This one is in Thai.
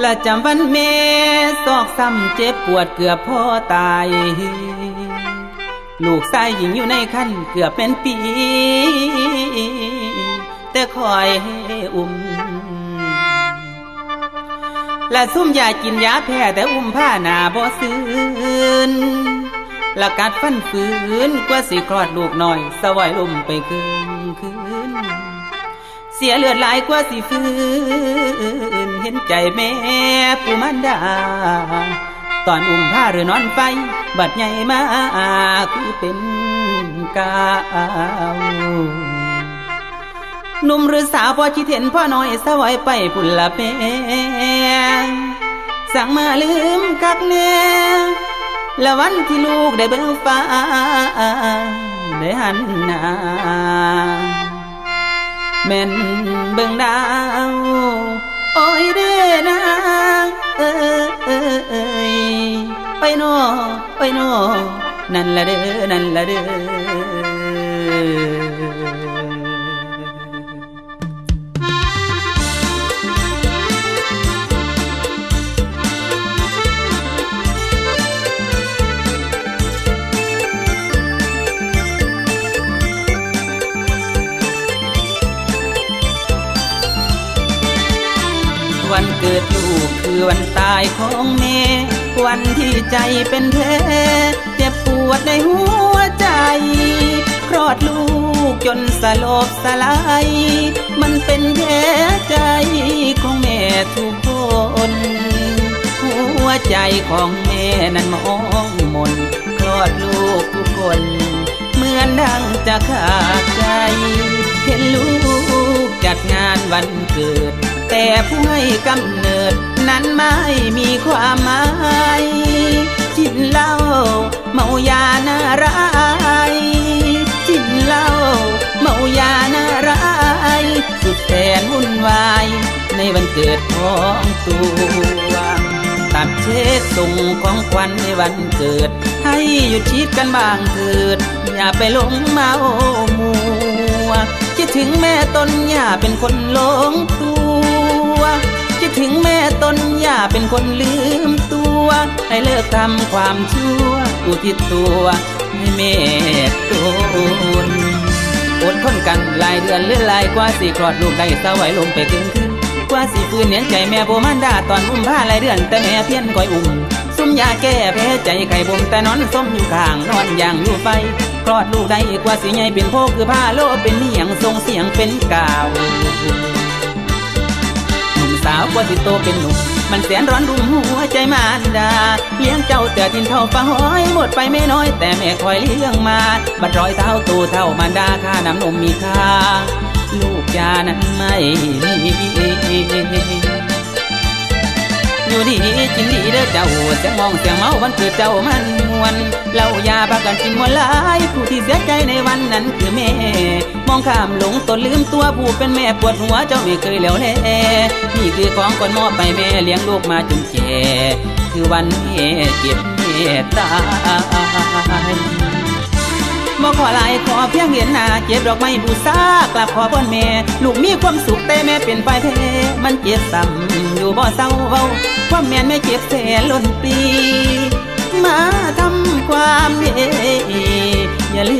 และจำวันเมสอกซ้ำเจ็บปวดเกือบพ่อตาย ลูกชายหญิงอยู่ในคันเกือบเป็นปี แต่คอยให้อุ้ม และซุ่มยากินยาแพ้แต่อุ้มผ้าหนาบ่ซื้นละกัดฟันฝืนกว่าสิคลอดลูกหน่อย สวายลมไปคืนคืน เสียเลือดหลายกว่าสิฟื้นเห็นใจแม่ผู้มันดา ตอนอุ้มผ้าหรือนอนไฟ บัดใหญ่มาคือเป็นกาวหนุ่มหรือสาวพอคิดเห็นพ่อน้อยสวายไปพุ่นละแม่สั่งมาลืมกักแน่ละวันที่ลูกได้เบิ่งฟ้าได้หันหน้า แม่นเบิ่งดาวโอ้ยเด้นางเอ้ยไปโน่ไปโน่นั่นละเด้อนั่นละเด้อ วันเกิดลูกคือวันตายของแม่ วันที่ใจเป็นแผลเจ็บปวดในหัวใจ คลอดลูกจนสลบสลาย มันเป็นแผลใจของแม่ทุกคน หัวใจของแม่นั้นมองมน คลอดลูกทุกคน เหมือนดังจะขาดใจ เห็นลูกจัดงานวันเกิด แต่ผู้ให้กำเนิดนั้นไม่มีความหมายกินเหล้าเมายาน่าร้ายกินเหล้าเมายาน่าร้ายสุดแสนวุ่นวาย ในวันเกิดของตัวตัดเช็ดส่งของขวัญในวันเกิด ให้หยุดคิดกันบ้างเถิด อย่าไปหลงเมามัวคิดถึงแม่ตนอย่าเป็นคนหลงตัว คิดถึงแม่ตนอย่าเป็นคนลืมตัว ให้เลิกทำความชั่ว อุทิศตัวให้แม่ตนอดทนกันหลายเดือนหรือหลายกว่าสี่คลอดลูกได้สวายลมไปถึงคืนกว่าสิฟื้นเนียนใจแม่โบมันดาตอนอุ้มผ้าหลายเดือนแต่แม่เพี้ยนคอยอุ้มซุ่มยาแก้แพ้ใจไข่บ่มแต่นอนส้มอยู่ข้างนอนอย่างอยู่ไฟคลอดลูกได้กว่าสิใหญ่เป็นโพคือผ้าโลเป็นเหียงทรงเสียงเป็นกาวาวกว่าสิโตเป็นหนุ่ม มันแสนร้อนรุ่มหัวใจมารดา เลี้ยงเจ้าแต่ทินเท่าฟ้าห้อย หมดไปไม่น้อยแต่แม่คอยเลี้ยงมาบัดร้อยเท้าตูเท่ามารดาค่าน้ำนมมีค่า ลูกยานั้นไม่มี อยู่ดีกินดีเด้อเจ้าเสียงมองเสียงเมาวันเกิดเจ้ามันมวนเล้ายาพากันกินมวนหลายผู้ที่เสียใจในวันนั้นคือแม่ มองข้ามหลงตนลืมตัวผู้เป็นแม่ปวดหัวเจ้าไม่เคยเหลียวแลนี่คือของก่อนมอบไปแม่เลี้ยงลูกมาจนแก่คือวันแม่เจ็บแม่ตาย บ่ขอลายขอเพียงเห็นหน้าเก็บดอกไม้บูชากลับขอพรแม่ ลูกมีความสุขแต่แม่เป็นฝ่ายแพ้มันเจ็บซ้ำอยู่บ่เศร้าเบาความแม่นแม่เจ็บแสนล้นปีมาทำความดีอย่าลื